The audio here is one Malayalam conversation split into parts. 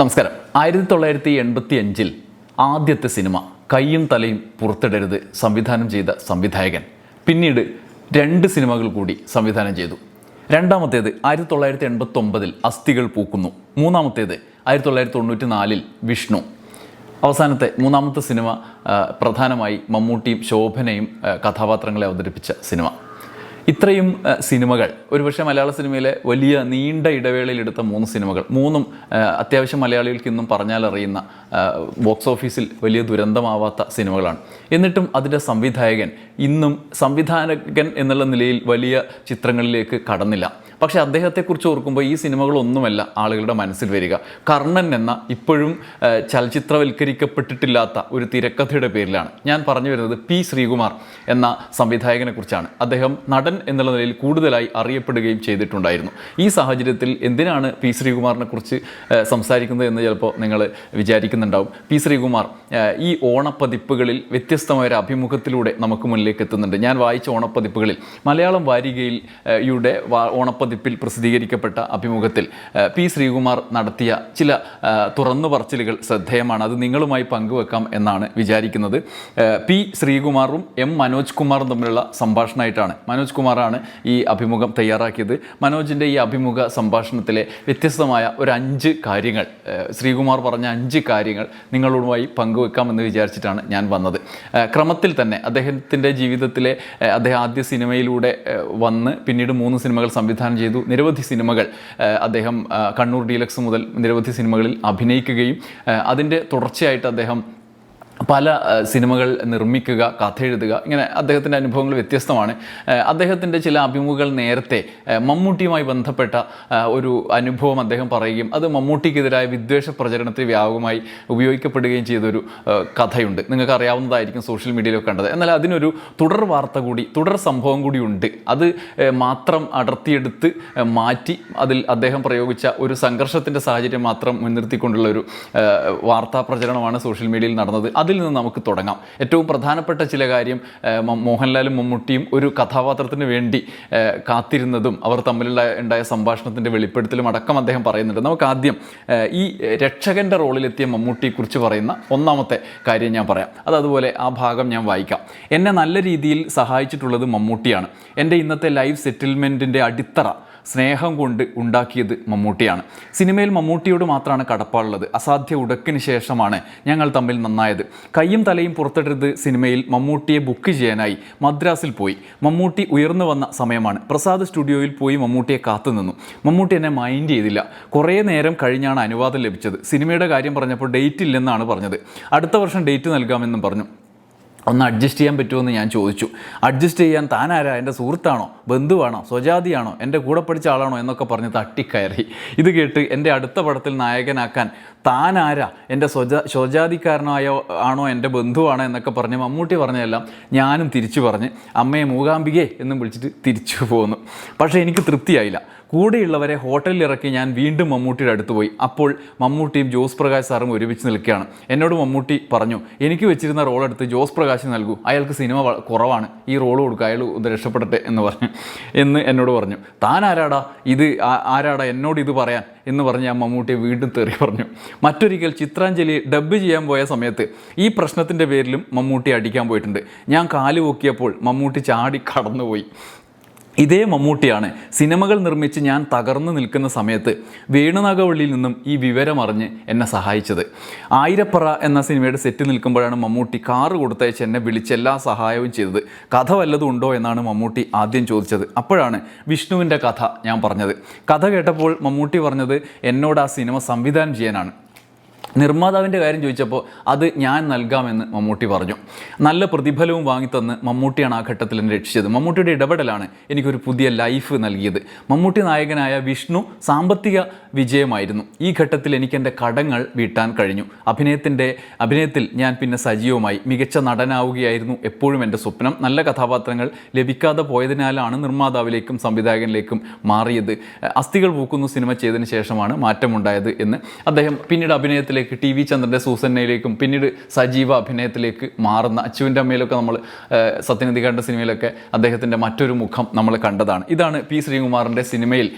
നമസ്കാരം. ആയിരത്തി തൊള്ളായിരത്തി എൺപത്തി അഞ്ചിൽ ആദ്യത്തെ സിനിമ കയ്യും തലയും പുറത്തിടരുത് സംവിധാനം ചെയ്ത സംവിധായകൻ. പിന്നീട് രണ്ട് സിനിമകൾ കൂടി സംവിധാനം ചെയ്തു. രണ്ടാമത്തേത് ആയിരത്തി തൊള്ളായിരത്തി എൺപത്തി ഒമ്പതിൽ അസ്ഥികൾ പൂക്കുന്നു. മൂന്നാമത്തേത് ആയിരത്തി തൊള്ളായിരത്തി തൊണ്ണൂറ്റി നാലിൽ വിഷ്ണു. അവസാനത്തെ മൂന്നാമത്തെ സിനിമ പ്രധാനമായി മമ്മൂട്ടിയും ശോഭനയും കഥാപാത്രങ്ങളെ അവതരിപ്പിച്ച സിനിമ. ഇത്രയും സിനിമകൾ. ഒരുപക്ഷെ മലയാള സിനിമയിലെ വലിയ നീണ്ട ഇടവേളയിൽ എടുത്ത മൂന്ന് സിനിമകൾ. മൂന്നും അത്യാവശ്യം മലയാളികൾക്ക് ഇന്നും പറഞ്ഞാലറിയുന്ന ബോക്സ് ഓഫീസിൽ വലിയ ദുരന്തമാവാത്ത സിനിമകളാണ്. എന്നിട്ടും അതിന്റെ സംവിധായകൻ ഇന്നും സംവിധായകൻ എന്നുള്ള നിലയിൽ വലിയ ചിത്രങ്ങളിലേക്ക് കടന്നില്ല. പക്ഷേ അദ്ദേഹത്തെക്കുറിച്ച് ഓർക്കുമ്പോൾ ഈ സിനിമകളൊന്നുമല്ല ആളുകളുടെ മനസ്സിൽ വരിക. കർണൻ എന്ന ഇപ്പോഴും ചലച്ചിത്രവൽക്കരിക്കപ്പെട്ടിട്ടില്ലാത്ത ഒരു തിരക്കഥയുടെ പേരിലാണ്. ഞാൻ പറഞ്ഞു വരുന്നത് പി ശ്രീകുമാർ എന്ന സംവിധായകനെക്കുറിച്ചാണ്. അദ്ദേഹം നടൻ എന്നുള്ള നിലയിൽ കൂടുതലായി അറിയപ്പെടുകയും ചെയ്തിട്ടുണ്ടായിരുന്നു. ഈ സാഹചര്യത്തിൽ എന്തിനാണ് പി ശ്രീകുമാറിനെ കുറിച്ച് സംസാരിക്കുന്നത് എന്ന് ചിലപ്പോൾ നിങ്ങൾ വിചാരിക്കുന്നുണ്ടാവും. പി ശ്രീകുമാർ ഈ ഓണപ്പതിപ്പുകളിൽ വ്യത്യസ്തമായ ഒരു അഭിമുഖത്തിലൂടെ നമുക്ക് മുന്നിലേക്ക് എത്തുന്നുണ്ട്. ഞാൻ വായിച്ച ഓണപ്പതിപ്പുകളിൽ മലയാളം വാരികയിൽ യുടെ വാ- ഓണപ്പതിപ്പിൽ പ്രസിദ്ധീകരിക്കപ്പെട്ട അഭിമുഖത്തിൽ പി ശ്രീകുമാർ നടത്തിയ ചില തുറന്നു പറച്ചിലുകൾ ശ്രദ്ധേയമാണ്. അത് നിങ്ങളുമായി പങ്കുവെക്കാം എന്നാണ് വിചാരിക്കുന്നത്. പി ശ്രീകുമാറും എം മനോജ് കുമാറും തമ്മിലുള്ള സംഭാഷണമായിട്ടാണ് മനോജ് കുമാറാണ് ഈ അഭിമുഖം തയ്യാറാക്കിയത്. മനോജിന്റെ ഈ അഭിമുഖ സംഭാഷണത്തിലെ വ്യത്യസ്തമായ ഒരു അഞ്ച് കാര്യങ്ങൾ ശ്രീകുമാർ പറഞ്ഞ അഞ്ച് കാര്യങ്ങൾ നിങ്ങളോടുമായി പങ്കുവെക്കാമെന്ന് വിചാരിച്ചിട്ടാണ് ഞാൻ വന്നത്. ക്രമത്തിൽ തന്നെ അദ്ദേഹത്തിന്റെ ജീവിതത്തിലെ അദ്ദേഹം ആദ്യ സിനിമയിലൂടെ വന്ന് പിന്നീട് മൂന്ന് സിനിമകൾ സംവിധാനം നിരവധി സിനിമകൾ അദ്ദേഹം കണ്ണൂർ ഡീലക്സ് മുതൽ നിരവധി സിനിമകളിൽ അഭിനയിക്കുകയും അതിന്റെ തുടർച്ചയായിട്ട് അദ്ദേഹം പല സിനിമകൾ നിർമ്മിക്കുക കഥ എഴുതുക ഇങ്ങനെ അദ്ദേഹത്തിന്റെ അനുഭവങ്ങൾ വ്യത്യസ്തമാണ്. അദ്ദേഹത്തിന്റെ ചില അഭിമുഖങ്ങൾ നേരത്തെ മമ്മൂട്ടിയുമായി ബന്ധപ്പെട്ട ഒരു അനുഭവം അദ്ദേഹം പറയുകയും അത് മമ്മൂട്ടിക്കെതിരായ വിദ്വേഷ പ്രചരണത്തിൽ വ്യാപകമായി ഉപയോഗിക്കപ്പെടുകയും ചെയ്തൊരു കഥയുണ്ട്. നിങ്ങൾക്ക് അറിയാവുന്നതായിരിക്കും സോഷ്യൽ മീഡിയയിലൊക്കെ കണ്ടത്. എന്നാൽ അതിനൊരു തുടർ വാർത്ത കൂടി തുടർ സംഭവം കൂടി ഉണ്ട്. അത് മാത്രം അടർത്തിയെടുത്ത് മാറ്റി അതിൽ അദ്ദേഹം പ്രയോഗിച്ച ഒരു സംഘർഷത്തിന്റെ സാഹചര്യം മാത്രം മുൻനിർത്തിക്കൊണ്ടുള്ള ഒരു വാർത്താ പ്രചരണമാണ് സോഷ്യൽ മീഡിയയിൽ നടന്നത്. അതിൽ നിന്ന് നമുക്ക് തുടങ്ങാം. ഏറ്റവും പ്രധാനപ്പെട്ട ചില കാര്യം മോഹൻലാലും മമ്മൂട്ടിയും ഒരു കഥാപാത്രത്തിന് വേണ്ടി കാത്തിരുന്നതും അവർ തമ്മിലുള്ള ഉണ്ടായ സംഭാഷണത്തിന്റെ വെളിപ്പെടുത്തലും അടക്കം അദ്ദേഹം പറയുന്നുണ്ട്. നമുക്ക് ആദ്യം ഈ രക്ഷകന്റെ റോളിലെത്തിയ മമ്മൂട്ടിയെക്കുറിച്ച് പറയുന്ന ഒന്നാമത്തെ കാര്യം ഞാൻ പറയാം. അത് അതുപോലെ ആ ഭാഗം ഞാൻ വായിക്കാം. എന്നെ നല്ല രീതിയിൽ സഹായിച്ചിട്ടുള്ളത് മമ്മൂട്ടിയാണ്. എന്റെ ഇന്നത്തെ ലൈഫ് സെറ്റിൽമെന്റിന്റെ അടിത്തറ സ്നേഹം കൊണ്ട് ഉണ്ടാക്കിയത് മമ്മൂട്ടിയാണ്. സിനിമയിൽ മമ്മൂട്ടിയോട് മാത്രമാണ് കടപ്പാടുള്ളത്. അസാധ്യ ഉടക്കിന് ശേഷമാണ് ഞങ്ങൾ തമ്മിൽ നന്നായത്. കയ്യും തലയും പുറത്തിടരുത് സിനിമയിൽ മമ്മൂട്ടിയെ ബുക്ക് ചെയ്യാനായി മദ്രാസിൽ പോയി. മമ്മൂട്ടി ഉയർന്നു വന്ന സമയമാണ്. പ്രസാദ് സ്റ്റുഡിയോയിൽ പോയി മമ്മൂട്ടിയെ കാത്തുനിന്നു മമ്മൂട്ടി എന്നെ മൈൻഡ് ചെയ്തില്ല. കുറേ നേരം കഴിഞ്ഞാണ് അനുവാദം ലഭിച്ചത്. സിനിമയുടെ കാര്യം പറഞ്ഞപ്പോൾ ഡേറ്റ് ഇല്ലെന്നാണ് പറഞ്ഞത്. അടുത്ത വർഷം ഡേറ്റ് നൽകാമെന്നും പറഞ്ഞു. ഒന്ന് അഡ്ജസ്റ്റ് ചെയ്യാൻ പറ്റുമെന്ന് ഞാൻ ചോദിച്ചു. അഡ്ജസ്റ്റ് ചെയ്യാൻ താനാരാ? എന്റെ സുഹൃത്താണോ? ബന്ധുവാണോ? സ്വജാതിയാണോ? എന്റെ കൂടെ പഠിച്ച ആളാണോ? എന്നൊക്കെ പറഞ്ഞ് തട്ടിക്കയറി. ഇത് കേട്ട് എന്റെ അടുത്ത പടത്തിൽ നായകനാക്കാൻ താനാരാ? എന്റെ സ്വജാ സ്വജാതിക്കാരനായോ ആണോ? എന്റെ ബന്ധുവാണോ? എന്നൊക്കെ പറഞ്ഞ് മമ്മൂട്ടി പറഞ്ഞതെല്ലാം ഞാനും തിരിച്ചു പറഞ്ഞ് അമ്മയെ മൂകാംബികെ എന്നും വിളിച്ചിട്ട് തിരിച്ചു പോന്നു. പക്ഷേ എനിക്ക് തൃപ്തിയായില്ല. കൂടെയുള്ളവരെ ഹോട്ടലിൽ ഇറക്കി ഞാൻ വീണ്ടും മമ്മൂട്ടിയുടെ അടുത്ത് പോയി. അപ്പോൾ മമ്മൂട്ടിയും ജോസ് പ്രകാശ് സാറും ഒരുമിച്ച് നിൽക്കുകയാണ്. എന്നോട് മമ്മൂട്ടി പറഞ്ഞു എനിക്ക് വെച്ചിരുന്ന റോൾ എടുത്ത് ജോസ് പ്രകാശ് നൽകൂ. അയാൾക്ക് സിനിമ കുറവാണ്. ഈ റോൾ കൊടുക്കുക അയാൾ ഒന്ന് രക്ഷപ്പെടട്ടെ എന്ന് പറഞ്ഞു എന്ന് എന്നോട് പറഞ്ഞു. താൻ ആരാടാ? ഇത് ആരാടാ? എന്നോട് ഇത് പറയാൻ. എന്ന് പറഞ്ഞ് ഞാൻ മമ്മൂട്ടിയെ വീണ്ടും തെറി പറഞ്ഞു. മറ്റൊരിക്കൽ ചിത്രാഞ്ജലി ഡബ്ബ് ചെയ്യാൻ പോയ സമയത്ത് ഈ പ്രശ്നത്തിന്റെ പേരിലും മമ്മൂട്ടി അടിക്കാൻ പോയിട്ടുണ്ട്. ഞാൻ കാൽ പൊക്കിയപ്പോൾ മമ്മൂട്ടി ചാടി കടന്നുപോയി. ഇതേ മമ്മൂട്ടിയാണ് സിനിമകൾ നിർമ്മിച്ച് ഞാൻ തകർന്നു നിൽക്കുന്ന സമയത്ത് വേണുനാഗവള്ളിയിൽ നിന്നും ഈ വിവരം അറിഞ്ഞ് എന്നെ സഹായിച്ചത്. ആയിരപ്പറ എന്ന സിനിമയുടെ സെറ്റ് നിൽക്കുമ്പോഴാണ് മമ്മൂട്ടി കാറ് കൊടുത്തയച്ച് എന്നെ വിളിച്ച് എല്ലാ സഹായവും ചെയ്തത്. കഥ വല്ലതും ഉണ്ടോ എന്നാണ് മമ്മൂട്ടി ആദ്യം ചോദിച്ചത്. അപ്പോഴാണ് വിഷ്ണുവിന്റെ കഥ ഞാൻ പറഞ്ഞത്. കഥ കേട്ടപ്പോൾ മമ്മൂട്ടി പറഞ്ഞത് എന്നോട് ആ സിനിമ സംവിധാനം ചെയ്യാനാണ്. നിർമ്മാതാവിന്റെ കാര്യം ചോദിച്ചപ്പോൾ അത് ഞാൻ നൽകാമെന്ന് മമ്മൂട്ടി പറഞ്ഞു. നല്ല പ്രതിഫലവും വാങ്ങിത്തന്ന് മമ്മൂട്ടിയാണ് ആ ഘട്ടത്തിൽ എന്നെ രക്ഷിച്ചത്. മമ്മൂട്ടിയുടെ ഇടപെടലാണ് എനിക്കൊരു പുതിയ ലൈഫ് നൽകിയത്. മമ്മൂട്ടി നായകനായ വിഷ്ണു സാമ്പത്തിക വിജയമായിരുന്നു. ഈ ഘട്ടത്തിൽ എനിക്ക് എന്റെ കടങ്ങൾ വീട്ടാൻ കഴിഞ്ഞു. അഭിനയത്തിന്റെ അഭിനയത്തിൽ ഞാൻ പിന്നെ സജീവമായി മികച്ച നടനാവുകയായിരുന്നു എപ്പോഴും എന്റെ സ്വപ്നം. നല്ല കഥാപാത്രങ്ങൾ ലഭിക്കാതെ പോയതിനാലാണ് നിർമ്മാതാവിലേക്കും സംവിധായകനിലേക്കും മാറിയത്. അസ്ഥികൾ പൂക്കുന്നു സിനിമ ചെയ്തതിന് ശേഷമാണ് മാറ്റമുണ്ടായത് എന്ന് അദ്ദേഹം പിന്നീട് അഭിനയത്തിലേക്ക് അഭിനയത്തിലേക്ക് ടി വി ചന്ദ്രന്റെ സൂസന്നയിലേക്കും പിന്നീട് സജീവ അഭിനയത്തിലേക്ക് മാറുന്ന അച്ചുവിന്റെ അമ്മയിലൊക്കെ നമ്മൾ സത്യനിധി കണ്ട സിനിമയിലൊക്കെ അദ്ദേഹത്തിന്റെ മറ്റൊരു മുഖം നമ്മൾ കണ്ടതാണ്. ഇതാണ് പി ശ്രീകുമാറിന്റെ സിനിമയിൽ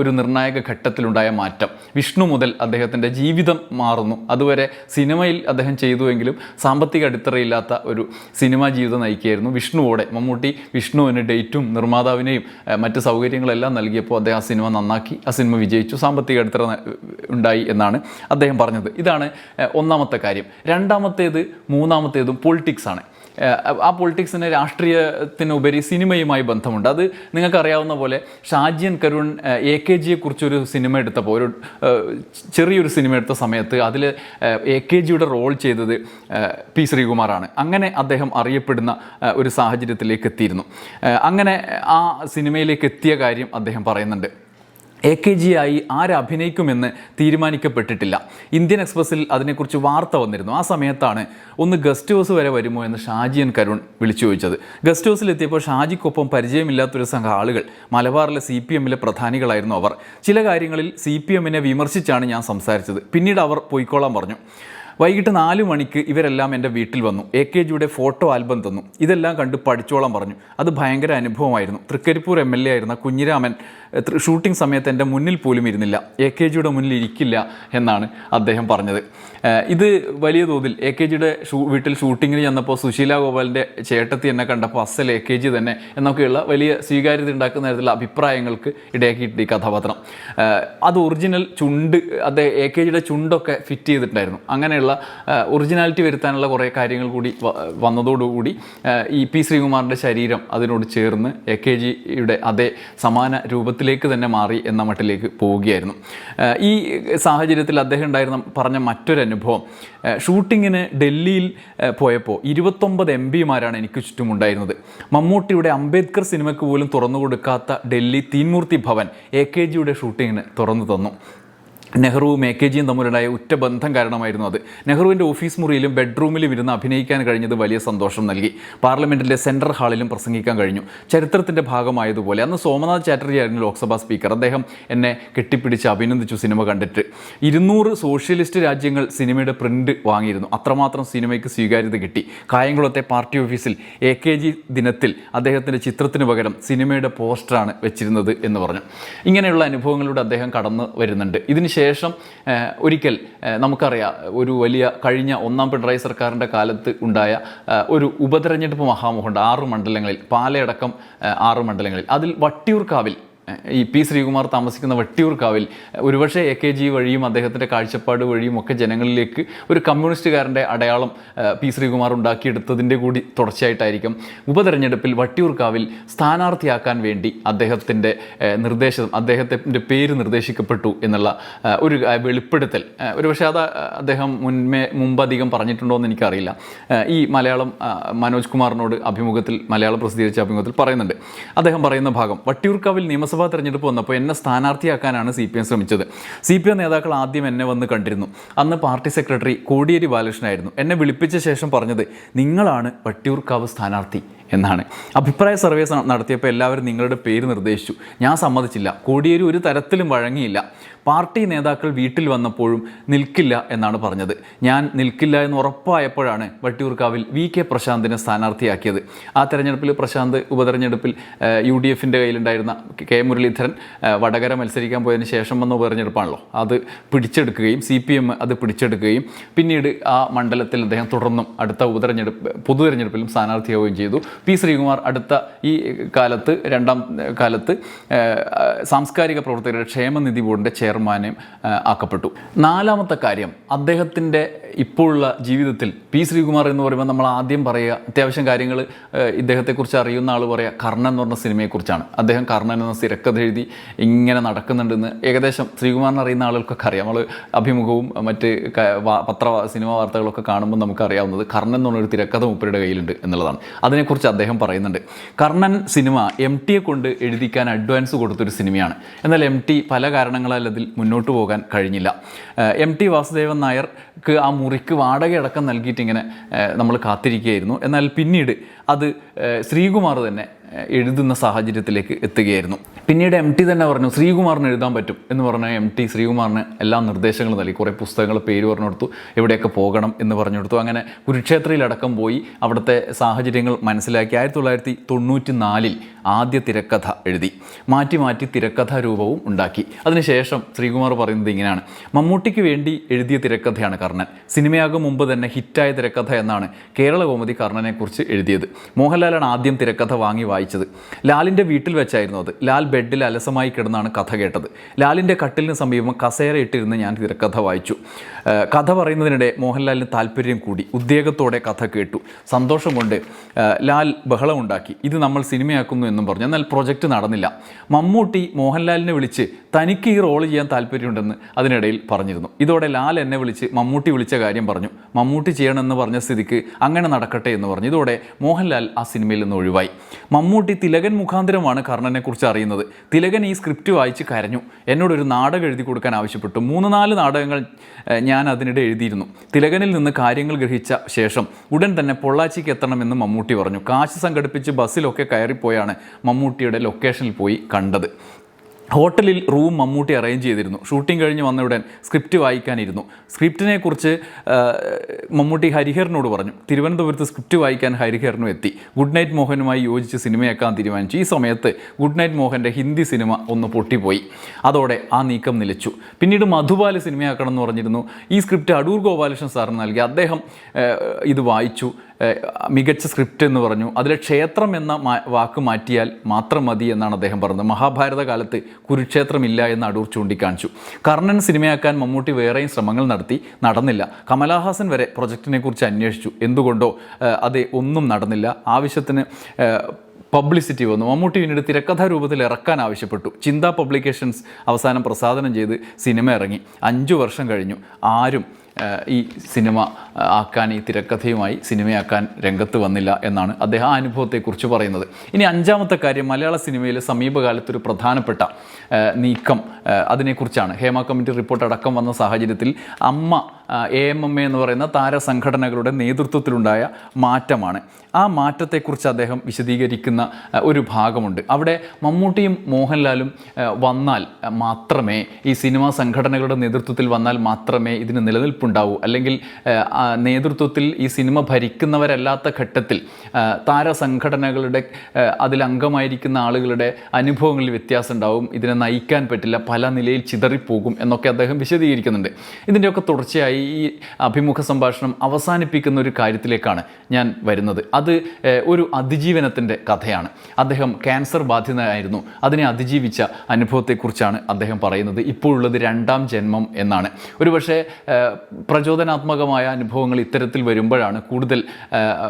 ഒരു നിർണായക ഘട്ടത്തിലുണ്ടായ മാറ്റം. വിഷ്ണു മുതൽ അദ്ദേഹത്തിന്റെ ജീവിതം മാറുന്നു. അതുവരെ സിനിമയിൽ അദ്ദേഹം ചെയ്തുവെങ്കിലും സാമ്പത്തിക അടിത്തറയില്ലാത്ത ഒരു സിനിമാ ജീവിതം നയിക്കുകയായിരുന്നു വിഷ്ണുവോടെ. മമ്മൂട്ടി വിഷ്ണുവിന് ഡേറ്റും നിർമ്മാതാവിനെയും മറ്റ് സൗകര്യങ്ങളെല്ലാം നൽകിയപ്പോൾ അദ്ദേഹം ആ സിനിമ നന്നാക്കി ആ സിനിമ വിജയിച്ചു സാമ്പത്തിക അടിത്തറ ഉണ്ടായി എന്നാണ് അദ്ദേഹം പറഞ്ഞത്. ഇതാണ് ഒന്നാമത്തെ കാര്യം. രണ്ടാമത്തേത് മൂന്നാമത്തേതും പൊളിറ്റിക്സ് ആണ്. ആ പൊളിറ്റിക്സിന് രാഷ്ട്രീയത്തിനുപരി സിനിമയുമായി ബന്ധമുണ്ട്. അത് നിങ്ങൾക്കറിയാവുന്ന പോലെ ഷാജിയൻ കരുൺ എ കെ ജിയെ കുറിച്ചൊരു സിനിമ എടുത്തപ്പോൾ ഒരു ചെറിയൊരു സിനിമ എടുത്ത സമയത്ത് അതിൽ എ കെ ജിയുടെ റോൾ ചെയ്തത് പി ശ്രീകുമാറാണ്. അങ്ങനെ അദ്ദേഹം അറിയപ്പെടുന്ന ഒരു സാഹചര്യത്തിലേക്ക് എത്തിയിരുന്നു. അങ്ങനെ ആ സിനിമയിലേക്ക് എത്തിയ കാര്യം അദ്ദേഹം പറയുന്നുണ്ട്. എ കെ ജി ആയി ആരഭിനയിക്കുമെന്ന് തീരുമാനിക്കപ്പെട്ടിട്ടില്ല. ഇന്ത്യൻ എക്സ്പ്രസിൽ അതിനെക്കുറിച്ച് വാർത്ത വന്നിരുന്നു. ആ സമയത്താണ് ഒന്ന് ഗസ്റ്റ് ഹൗസ് വരെ വരുമോ എന്ന് ഷാജിയൻ കരുൺ വിളിച്ചു ചോദിച്ചത്. ഗസ്റ്റ് ഹൗസിൽ എത്തിയപ്പോൾ ഷാജിക്കൊപ്പം പരിചയമില്ലാത്തൊരു സംഘം ആളുകൾ മലബാറിലെ സി പി എമ്മിലെ പ്രധാനികളായിരുന്നു അവർ. ചില കാര്യങ്ങളിൽ സി പി എമ്മിനെ വിമർശിച്ചാണ് ഞാൻ സംസാരിച്ചത്. പിന്നീട് അവർ പൊയ്ക്കോളാൻ പറഞ്ഞു. വൈകിട്ട് നാല് മണിക്ക് ഇവരെല്ലാം എന്റെ വീട്ടിൽ വന്നു. എ കെ ജിയുടെ ഫോട്ടോ ആൽബം തന്നു. ഇതെല്ലാം കണ്ട് പഠിച്ചോളം പറഞ്ഞു. അത് ഭയങ്കര അനുഭവമായിരുന്നു. തൃക്കരിപ്പൂർ എം എൽ എ ആയിരുന്ന കുഞ്ഞിരാമൻ ഷൂട്ടിംഗ് സമയത്ത് എന്റെ മുന്നിൽ പോലും ഇരുന്നില്ല. എ കെ ജിയുടെ മുന്നിൽ ഇരിക്കില്ല എന്നാണ് അദ്ദേഹം പറഞ്ഞത്. ഇത് വലിയ തോതിൽ എ കെ ജിയുടെ ഷൂ വീട്ടിൽ ഷൂട്ടിങ്ങിന് ചെന്നപ്പോൾ സുശീല ഗോപാലിന്റെ ചേട്ടത്തി എന്നെ കണ്ടപ്പോൾ അസൽ എ കെ ജി തന്നെ എന്നൊക്കെയുള്ള വലിയ സ്വീകാര്യത ഉണ്ടാക്കുന്ന തരത്തിലുള്ള അഭിപ്രായങ്ങൾക്ക് ഇടയാക്കിയിട്ട് ഈ കഥാപാത്രം. അത് ഒറിജിനൽ ചുണ്ട് അദ്ദേഹം എ കെ ജിയുടെ ചുണ്ടൊക്കെ ഫിറ്റ് ചെയ്തിട്ടുണ്ടായിരുന്നു. അങ്ങനെയുള്ള ഒറിജിനാലിറ്റി വരുത്താനുള്ള കുറേ കാര്യങ്ങൾ കൂടി വന്നതോടുകൂടി ഈ പി ശ്രീകുമാറിന്റെ ശരീരം അതിനോട് ചേർന്ന് എ കെ ജിയുടെ അതേ സമാന രൂപത്തിലേക്ക് തന്നെ മാറി എന്ന മട്ടിലേക്ക് പോവുകയായിരുന്നു. ഈ സാഹചര്യത്തിൽ അദ്ദേഹം ഉണ്ടായിരുന്ന പറഞ്ഞ മറ്റൊരു അനുഭവം ഷൂട്ടിങ്ങിന് ഡൽഹിയിൽ പോയപ്പോൾ ഇരുപത്തൊമ്പത് എം പിമാരാണ് എനിക്ക് ചുറ്റുമുണ്ടായിരുന്നത്. മമ്മൂട്ടിയുടെ അംബേദ്കർ സിനിമയ്ക്ക് പോലും തുറന്നു കൊടുക്കാത്ത ഡൽഹി തീൻമൂർത്തി ഭവൻ എ കെ ജിയുടെ ഷൂട്ടിങ്ങിന് തുറന്നു തന്നു. നെഹ്റുവും എ കെ ജിയും തമ്മിലുണ്ടായ ഉറ്റ ബന്ധം കാരണമായിരുന്നു അത്. നെഹ്റുവിന്റെ ഓഫീസ് മുറിയിലും ബെഡ്റൂമിലും ഇരുന്ന് അഭിനയിക്കാൻ കഴിഞ്ഞത് വലിയ സന്തോഷം നൽകി. പാർലമെന്റിലെ സെൻട്രൽ ഹാളിലും പ്രസംഗിക്കാൻ കഴിഞ്ഞു. ചരിത്രത്തിന്റെ ഭാഗമായതുപോലെ അന്ന് സോമനാഥ് ചാറ്റർജി ആയിരുന്നു ലോക്സഭാ സ്പീക്കർ. അദ്ദേഹം എന്നെ കെട്ടിപ്പിടിച്ച് അഭിനന്ദിച്ചു സിനിമ കണ്ടിട്ട്. ഇരുന്നൂറ് സോഷ്യലിസ്റ്റ് രാജ്യങ്ങൾ സിനിമയുടെ പ്രിന്റ് വാങ്ങിയിരുന്നു. അത്രമാത്രം സിനിമയ്ക്ക് സ്വീകാര്യത കിട്ടി. കായംകുളത്തെ പാർട്ടി ഓഫീസിൽ എ കെ ജി ദിനത്തിൽ അദ്ദേഹത്തിന്റെ ചിത്രത്തിന് പകരം സിനിമയുടെ പോസ്റ്ററാണ് വെച്ചിരുന്നത് എന്ന് പറഞ്ഞു. ഇങ്ങനെയുള്ള അനുഭവങ്ങളിലൂടെ അദ്ദേഹം കടന്നു വരുന്നുണ്ട്. ഇതിനുശേഷം ഏഹ്, ഒരിക്കൽ നമുക്കറിയാം ഒരു വലിയ കഴിഞ്ഞ ഒന്നാം പിണറായി സർക്കാരിന്റെ കാലത്ത് ഉണ്ടായ ഒരു ഉപതെരഞ്ഞെടുപ്പ് മഹാമോഹമുണ്ട് ആറ് മണ്ഡലങ്ങളിൽ പാലയടക്കം ആറ് മണ്ഡലങ്ങളിൽ. അതിൽ വട്ടിയൂർക്കാവിൽ ഈ പി ശ്രീകുമാർ താമസിക്കുന്ന വട്ടിയൂർക്കാവിൽ ഒരുപക്ഷെ എ കെ ജി വഴിയും അദ്ദേഹത്തിന്റെ കാഴ്ചപ്പാട് വഴിയും ഒക്കെ ജനങ്ങളിലേക്ക് ഒരു കമ്മ്യൂണിസ്റ്റുകാരന്റെ അടയാളം പി ശ്രീകുമാർ ഉണ്ടാക്കിയെടുത്തതിന്റെ കൂടി തുടർച്ചയായിട്ടായിരിക്കും. ഉപതെരഞ്ഞെടുപ്പിൽ വട്ടിയൂർക്കാവിൽ സ്ഥാനാർത്ഥിയാക്കാൻ വേണ്ടി അദ്ദേഹത്തിന്റെ നിർദ്ദേശം അദ്ദേഹത്തിന്റെ പേര് നിർദ്ദേശിക്കപ്പെട്ടു എന്നുള്ള ഒരു വെളിപ്പെടുത്തൽ. ഒരുപക്ഷെ അത് അദ്ദേഹം മുൻമേ മുമ്പ് അധികം പറഞ്ഞിട്ടുണ്ടോ എന്ന് എനിക്കറിയില്ല. ഈ മലയാളം മനോജ് കുമാറിനോട് അഭിമുഖത്തിൽ മലയാളം പ്രസിദ്ധീകരിച്ച അഭിമുഖത്തിൽ പറയുന്നുണ്ട്. അദ്ദേഹം പറയുന്ന ഭാഗം വട്ടിയൂർക്കാവിൽ നിയമസഭാ തെരഞ്ഞെടുപ്പ് വന്നപ്പോൾ എന്നെ സ്ഥാനാർത്ഥിയാക്കാനാണ് സി പി എം ശ്രമിച്ചത്. സി പി എം നേതാക്കൾ ആദ്യം എന്നെ വന്ന് കണ്ടിരുന്നു. അന്ന് പാർട്ടി സെക്രട്ടറി കോടിയേരി ബാലകൃഷ്ണനായിരുന്നു. എന്നെ വിളിപ്പിച്ച ശേഷം പറഞ്ഞത് നിങ്ങളാണ് വട്ടിയൂർക്കാവ് സ്ഥാനാർത്ഥി. എന്നാണ്. അഭിപ്രായ സർവേ നടത്തിയപ്പോൾ എല്ലാവരും നിങ്ങളുടെ പേര് നിർദ്ദേശിച്ചു. ഞാൻ സമ്മതിച്ചില്ല. കോടിയേരി ഒരു തരത്തിലും വഴങ്ങിയില്ല. പാർട്ടി നേതാക്കൾ വീട്ടിൽ വന്നപ്പോഴും നിൽക്കില്ല എന്നാണ് പറഞ്ഞത്. ഞാൻ നിൽക്കില്ല എന്ന് ഉറപ്പായപ്പോഴാണ് വട്ടിയൂർക്കാവിൽ വി കെ പ്രശാന്തിനെ സ്ഥാനാർത്ഥിയാക്കിയത്. ആ തെരഞ്ഞെടുപ്പിൽ പ്രശാന്ത് ഉപതെരഞ്ഞെടുപ്പിൽ യു ഡി എഫിന്റെ കയ്യിലുണ്ടായിരുന്ന കെ മുരളീധരൻ വടകര മത്സരിക്കാൻ പോയതിന് ശേഷം വന്ന ഉപതെരഞ്ഞെടുപ്പാണല്ലോ. അത് പിടിച്ചെടുക്കുകയും സി പി എം അത് പിടിച്ചെടുക്കുകയും പിന്നീട് ആ മണ്ഡലത്തിൽ അദ്ദേഹം തുടർന്നും അടുത്ത ഉപതെരഞ്ഞെടുപ്പ് പൊതു തെരഞ്ഞെടുപ്പിലും സ്ഥാനാർത്ഥിയാവുകയും ചെയ്തു. പി ശ്രീകുമാർ അടുത്ത ഈ കാലത്ത് രണ്ടാം കാലത്ത് സാംസ്കാരിക പ്രവർത്തകരുടെ ക്ഷേമനിധി ബോർഡിന്റെ ചെയർമാനും ആക്കപ്പെട്ടു. നാലാമത്തെ കാര്യം അദ്ദേഹത്തിന്റെ ഇപ്പോഴുള്ള ജീവിതത്തിൽ പി ശ്രീകുമാർ എന്ന് പറയുമ്പോൾ നമ്മൾ ആദ്യം പറയുക അത്യാവശ്യം കാര്യങ്ങൾ ഇദ്ദേഹത്തെക്കുറിച്ച് അറിയുന്ന ആൾ പറയുക കർണൻ എന്ന് പറഞ്ഞ സിനിമയെക്കുറിച്ചാണ്. അദ്ദേഹം കർണൻ എന്ന തിരക്കഥ എഴുതി ഇങ്ങനെ നടക്കുന്നുണ്ടെന്ന് ഏകദേശം ശ്രീകുമാറിനെ അറിയുന്ന ആളുകൾക്കൊക്കെ അറിയാം. നമ്മൾ അഭിമുഖവും മറ്റ് പത്ര സിനിമാ വാർത്തകളൊക്കെ കാണുമ്പോൾ നമുക്ക് അറിയാവുന്നത് കർണൻ എന്നുള്ളൊരു തിരക്കഥ മൂപ്പരുടെ കയ്യിലുണ്ട് എന്നുള്ളതാണ്. അതിനെക്കുറിച്ച് അദ്ദേഹം പറയുന്നുണ്ട്. കർണൻ സിനിമ എം ടിയെ കൊണ്ട് എഴുതിക്കാൻ അഡ്വാൻസ് കൊടുത്തൊരു സിനിമയാണ്. എന്നാൽ എം ടി പല കാരണങ്ങളാൽ അതിൽ മുന്നോട്ട് പോകാൻ കഴിഞ്ഞില്ല. എം ടി വാസുദേവൻ നായർക്ക് ആ മുറിക്ക് വാടകയടക്കം നൽകിയിട്ട് നമ്മൾ കാത്തിരിക്കുകയായിരുന്നു. എന്നാൽ പിന്നീട് അത് ശ്രീകുമാർ തന്നെ എഴുതുന്ന സാഹചര്യത്തിലേക്ക് എത്തുകയായിരുന്നു. പിന്നീട് എം ടി തന്നെ പറഞ്ഞു ശ്രീകുമാറിന് എഴുതാൻ പറ്റും എന്ന് പറഞ്ഞ എം ടി ശ്രീകുമാറിന് എല്ലാ നിർദ്ദേശങ്ങളും നൽകി. കുറേ പുസ്തകങ്ങൾ പേര് പറഞ്ഞു കൊടുത്തു എവിടെയൊക്കെ പോകണം എന്ന് പറഞ്ഞു കൊടുത്തു അങ്ങനെ കുരുക്ഷേത്രയിലടക്കം പോയി അവിടുത്തെ സാഹചര്യങ്ങൾ മനസ്സിലാക്കി. ആയിരത്തി തൊള്ളായിരത്തി തൊണ്ണൂറ്റി നാലിൽ ആദ്യ തിരക്കഥ എഴുതി. മാറ്റി മാറ്റി തിരക്കഥാ രൂപവും ഉണ്ടാക്കി. അതിനുശേഷം ശ്രീകുമാർ പറയുന്നത് ഇങ്ങനെയാണ്. മമ്മൂട്ടിക്ക് വേണ്ടി എഴുതിയ തിരക്കഥയാണ് കർണൻ. സിനിമയാകും മുമ്പ് തന്നെ ഹിറ്റായ തിരക്കഥ എന്നാണ് കേരള കോമതി കർണനെക്കുറിച്ച് എഴുതിയത്. മോഹൻലാലാണ് ആദ്യം തിരക്കഥ വാങ്ങി വായിച്ചത്. ലാലിന്റെ വീട്ടിൽ വെച്ചായിരുന്നു അത്. ലാൽ ബെഡിൽ അലസമായി കിടന്നാണ് കഥ കേട്ടത്. ലാലിന്റെ കട്ടിലിന് സമീപം കസേര ഇട്ടിരുന്ന് ഞാൻ തിരക്കഥ വായിച്ചു. കഥ പറയുന്നതിനിടെ മോഹൻലാലിന് താല്പര്യം കൂടി. ഉദ്വേഗത്തോടെ കഥ കേട്ടു. സന്തോഷം കൊണ്ട് ലാൽ ബഹളമുണ്ടാക്കി ഇത് നമ്മൾ സിനിമയാക്കുന്നു എന്നും പറഞ്ഞു. എന്നാൽ പ്രൊജക്റ്റ് നടന്നില്ല. മമ്മൂട്ടി മോഹൻലാലിനെ വിളിച്ച് തനിക്ക് ഈ റോൾ ചെയ്യാൻ താല്പര്യമുണ്ടെന്ന് അതിനിടയിൽ പറഞ്ഞിരുന്നു. ഇതോടെ ലാൽ എന്നെ വിളിച്ച് മമ്മൂട്ടി വിളിച്ച കാര്യം പറഞ്ഞു. മമ്മൂട്ടി ചെയ്യണമെന്ന് പറഞ്ഞ സ്ഥിതിക്ക് അങ്ങനെ നടക്കട്ടെ എന്ന് പറഞ്ഞു. ഇതോടെ മോഹൻലാൽ ആ സിനിമയിൽ നിന്ന് ഒഴിവായി. മമ്മൂട്ടി തിലകൻ മുഖാന്തരമാണ് കർണനെക്കുറിച്ച് അറിയുന്നത്. തിലകൻ ഈ സ്ക്രിപ്റ്റ് വായിച്ച് കരഞ്ഞു. എന്നോടൊരു നാടകം എഴുതി കൊടുക്കാൻ ആവശ്യപ്പെട്ടു. മൂന്ന് നാല് നാടകങ്ങൾ ഞാൻ അതിനിടെ എഴുതിയിരുന്നു. തിലകനിൽ നിന്ന് കാര്യങ്ങൾ ഗ്രഹിച്ച ശേഷം ഉടൻ തന്നെ പൊള്ളാച്ചിക്ക് എത്തണമെന്ന് മമ്മൂട്ടി പറഞ്ഞു. കാശ് സംഘടിപ്പിച്ച് ബസ്സിലൊക്കെ കയറിപ്പോയാണ് മമ്മൂട്ടിയുടെ ലൊക്കേഷനിൽ പോയി കണ്ടത്. ഹോട്ടലിൽ റൂം മമ്മൂട്ടി അറേഞ്ച് ചെയ്തിരുന്നു. ഷൂട്ടിംഗ് കഴിഞ്ഞ് വന്ന ഉടൻ സ്ക്രിപ്റ്റ് വായിക്കാനിരുന്നു. സ്ക്രിപ്റ്റിനെ കുറിച്ച് മമ്മൂട്ടി ഹരിഹറിനോട് പറഞ്ഞു. തിരുവനന്തപുരത്ത് സ്ക്രിപ്റ്റ് വായിക്കാൻ ഹരിഹറിനും എത്തി. ഗുഡ് നൈറ്റ് മോഹനുമായി യോജിച്ച് സിനിമയാക്കാൻ തീരുമാനിച്ചു. ഈ സമയത്ത് ഗുഡ് നൈറ്റ് മോഹന്റെ ഹിന്ദി സിനിമ ഒന്ന് പൊട്ടിപ്പോയി. അതോടെ ആ നീക്കം നിലച്ചു. പിന്നീട് മധുബാല സിനിമയാക്കണം എന്ന് പറഞ്ഞിരുന്നു. ഈ സ്ക്രിപ്റ്റ് അടൂർ ഗോപാലകൃഷ്ണൻ സാറിന് നൽകി. അദ്ദേഹം ഇത് വായിച്ചു. മികച്ച സ്ക്രിപ്റ്റ് എന്ന് പറഞ്ഞു. അതിലെ ക്ഷേത്രം എന്ന വാക്ക് മാറ്റിയാൽ മാത്രം മതി എന്നാണ് അദ്ദേഹം പറഞ്ഞത്. മഹാഭാരത കാലത്ത് കുരുക്ഷേത്രമില്ല എന്ന് അടൂർ ചൂണ്ടിക്കാണിച്ചു. കർണൻ സിനിമയാക്കാൻ മമ്മൂട്ടി വേറെയും ശ്രമങ്ങൾ നടത്തി. നടന്നില്ല. കമലഹാസൻ വരെ പ്രൊജക്റ്റിനെ കുറിച്ച് അന്വേഷിച്ചു. എന്തുകൊണ്ടോ അത് ഒന്നും നടന്നില്ല. ആവശ്യത്തിന് പബ്ലിസിറ്റി വന്നു. മമ്മൂട്ടി പിന്നീട് തിരക്കഥാ രൂപത്തിൽ ഇറക്കാൻ ആവശ്യപ്പെട്ടു. ചിന്ത പബ്ലിക്കേഷൻസ് അവസാനം പ്രസാദനം ചെയ്ത് സിനിമ ഇറങ്ങി. അഞ്ചു വർഷം കഴിഞ്ഞു. ആരും ഈ സിനിമ ആക്കാൻ ഈ തിരക്കഥയുമായി സിനിമയാക്കാൻ രംഗത്ത് വന്നില്ല എന്നാണ് അദ്ദേഹം ആ അനുഭവത്തെക്കുറിച്ച് പറയുന്നത്. ഇനി അഞ്ചാമത്തെ കാര്യം മലയാള സിനിമയിൽ സമീപകാലത്തൊരു പ്രധാനപ്പെട്ട നീക്കം അതിനെക്കുറിച്ചാണ്. ഹേമ കമ്മിറ്റി റിപ്പോർട്ട് അടക്കം വന്ന സാഹചര്യത്തിൽ അമ്മ എ എം എം എ എന്ന് പറയുന്ന താരസംഘടനകളുടെ നേതൃത്വത്തിലുണ്ടായ മാറ്റമാണ്. ആ മാറ്റത്തെക്കുറിച്ച് അദ്ദേഹം വിശദീകരിക്കുന്ന ഒരു ഭാഗമുണ്ട്. അവിടെ മമ്മൂട്ടിയും മോഹൻലാലും വന്നാൽ മാത്രമേ ഈ സിനിമാ സംഘടനകളുടെ നേതൃത്വത്തിൽ വന്നാൽ മാത്രമേ ഇതിന് നിലനിൽപ്പുണ്ടാവൂ. അല്ലെങ്കിൽ നേതൃത്വത്തിൽ ഈ സിനിമ ഭരിക്കുന്നവരല്ലാത്ത ഘട്ടത്തിൽ താരസംഘടനകളുടെ അതിലംഗമായിരിക്കുന്ന ആളുകളുടെ അനുഭവങ്ങളിൽ വ്യത്യാസം ഉണ്ടാവും ഇതിനെ നയിക്കാൻ പറ്റില്ല. പല നിലയിൽ ചിതറിപ്പോകും എന്നൊക്കെ അദ്ദേഹം വിശദീകരിക്കുന്നുണ്ട്. ഇതിന്റെയൊക്കെ തുടർച്ചയായി ഈ അഭിമുഖ സംഭാഷണം അവസാനിപ്പിക്കുന്ന ഒരു കാര്യത്തിലേക്കാണ് ഞാൻ വരുന്നത്. അത് ഒരു അതിജീവനത്തിന്റെ കഥയാണ്. അദ്ദേഹം ക്യാൻസർ ബാധിതനായിരുന്നു. അതിനെ അതിജീവിച്ച അനുഭവത്തെക്കുറിച്ചാണ് അദ്ദേഹം പറയുന്നത്. ഇപ്പോഴുള്ളത് രണ്ടാം ജന്മം എന്നാണ്. ഒരുപക്ഷെ പ്രചോദനാത്മകമായ അനുഭവങ്ങൾ ഇത്തരത്തിൽ വരുമ്പോഴാണ് കൂടുതൽ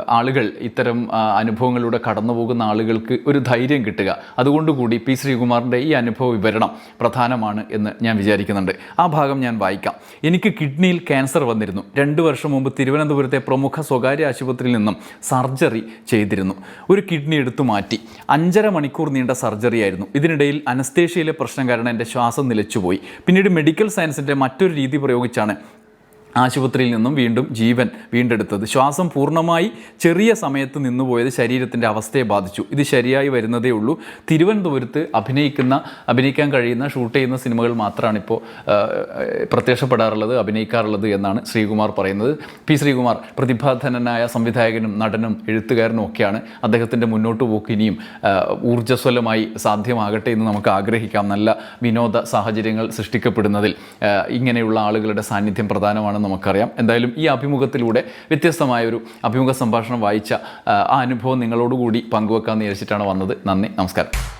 ആളുകൾ ഇത്തരം അനുഭവങ്ങളിലൂടെ കടന്നു പോകുന്ന ആളുകൾക്ക് ഒരു ധൈര്യം കിട്ടുക. അതുകൊണ്ടുകൂടി പി ശ്രീകുമാറിന്റെ ഈ അനുഭവ വിവരണം പ്രധാനമാണ് എന്ന് ഞാൻ വിചാരിക്കുന്നുണ്ട്. ആ ഭാഗം ഞാൻ വായിക്കാം. എനിക്ക് കിഡ്നിയിൽ ക്യാൻസർ വന്നിരുന്നു. രണ്ട് വർഷം മുമ്പ് തിരുവനന്തപുരത്തെ പ്രമുഖ സ്വകാര്യ ആശുപത്രിയിൽ നിന്നും സർജറി ചെയ്തിരുന്നു. ഒരു കിഡ്നി എടുത്തു മാറ്റി. അഞ്ചര മണിക്കൂർ നീണ്ട സർജറി ആയിരുന്നു. ഇതിനിടയിൽ അനസ്തേഷ്യയിലെ പ്രശ്നം കാരണം എന്റെ ശ്വാസം നിലച്ചുപോയി. പിന്നീട് മെഡിക്കൽ സയൻസിന്റെ മറ്റൊരു രീതി പ്രയോഗിച്ചാണ് ആശുപത്രിയിൽ നിന്നും വീണ്ടും ജീവൻ വീണ്ടെടുത്തത്. ശ്വാസം പൂർണമായി ചെറിയ സമയത്ത് നിന്നുപോയത് ശരീരത്തിന്റെ അവസ്ഥയെ ബാധിച്ചു. ഇത് ശരിയായി വരുന്നതേ ഉള്ളൂ. തിരുവനന്തപുരത്ത് അഭിനയിക്കുന്ന അഭിനയിക്കാൻ കഴിയുന്ന ഷൂട്ട് ചെയ്യുന്ന സിനിമകൾ മാത്രമാണ് ഇപ്പോൾ പ്രത്യക്ഷപ്പെടാറുള്ളത് അഭിനയിക്കാറുള്ളത് എന്നാണ് ശ്രീകുമാർ പറയുന്നത്. പി ശ്രീകുമാർ പ്രതിഭാധനനായ സംവിധായകനും നടനും എഴുത്തുകാരനും ഒക്കെയാണ്. അദ്ദേഹത്തിന്റെ മുന്നോട്ട് പോക്ക് ഇനിയും ഊർജസ്വലമായി സാധ്യമാകട്ടെ എന്ന് നമുക്ക് ആഗ്രഹിക്കാം. നല്ല വിനോദ സാഹചര്യങ്ങൾ സൃഷ്ടിക്കപ്പെടുന്നതിൽ ഇങ്ങനെയുള്ള ആളുകളുടെ സാന്നിധ്യം പ്രധാനമാണെന്ന് നമുക്കറിയാം. എന്തായാലും ഈ അഭിമുഖത്തിലൂടെ വ്യത്യസ്തമായ ഒരു അഭിമുഖ സംഭാഷണം വായിച്ച ആ അനുഭവം നിങ്ങളോടുകൂടി പങ്കുവെക്കാമെന്ന് വിചാരിച്ചിട്ടാണ് വന്നത്. നന്ദി. നമസ്കാരം.